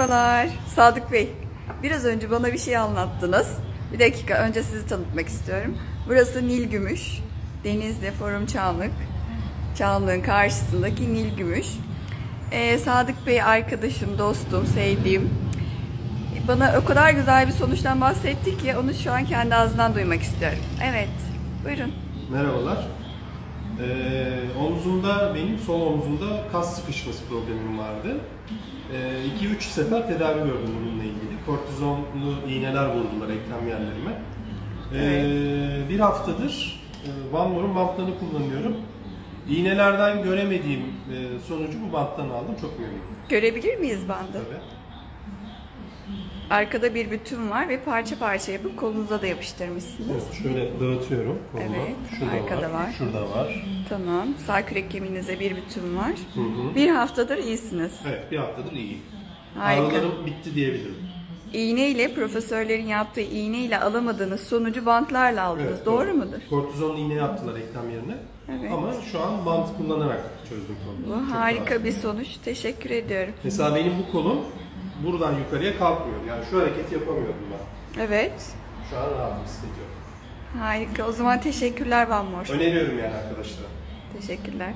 Merhabalar Sadık Bey. Biraz önce bana bir şey anlattınız. Bir dakika önce sizi tanıtmak istiyorum. Burası Nil Gümüş. Denizli Forum Çamlık. Çamlık'ın karşısındaki Nil Gümüş. Ee, Sadık Bey arkadaşım, dostum, sevdiğim. Bana o kadar güzel bir sonuçtan bahsetti ki onu şu an kendi ağzından duymak istiyorum. Evet, buyurun. Merhabalar. Ee, omzumda, benim sol omzumda kas sıkışması problemim vardı. 2-3 sefer tedavi gördüm bununla ilgili. Kortizonlu iğneler vurdular eklem yerlerime. Ee, bir haftadır e, bantlarını kullanıyorum. İğnelerden göremediğim e, sonucu bu banttan aldım. Çok memnunum. Görebilir miyiz bandı? Tabii. Arkada bir bütün var ve parça parça yapıp kolunuza da yapıştırmışsınız. Evet, şöyle dağıtıyorum koluma. Evet, Şurada arkada var. Şurada var. Tamam. Sağ kürek kemiğinize bir bütün var. Hı hı. Bir haftadır iyisiniz. Evet, bir haftadır iyi. Harika. Ağrılarım bitti diyebilirim. İğneyle profesörlerin yaptığı iğneyle alamadığınız sonucu bantlarla aldınız. Evet, doğru, mudur? Kortizon iğne yaptılar eklem yerine. Evet. Ama şu an bant kullanarak çözdüm problemi. Bu Çok harika rahat. bir sonuç. Teşekkür ediyorum. Mesela benim bu kolum buradan yukarıya kalkmıyor. Yani şu hareketi yapamıyordum ben. Evet. Şu an rahatım, yok. Harika. O zaman teşekkürler Van Mor. Öneriyorum yani arkadaşlara. Teşekkürler.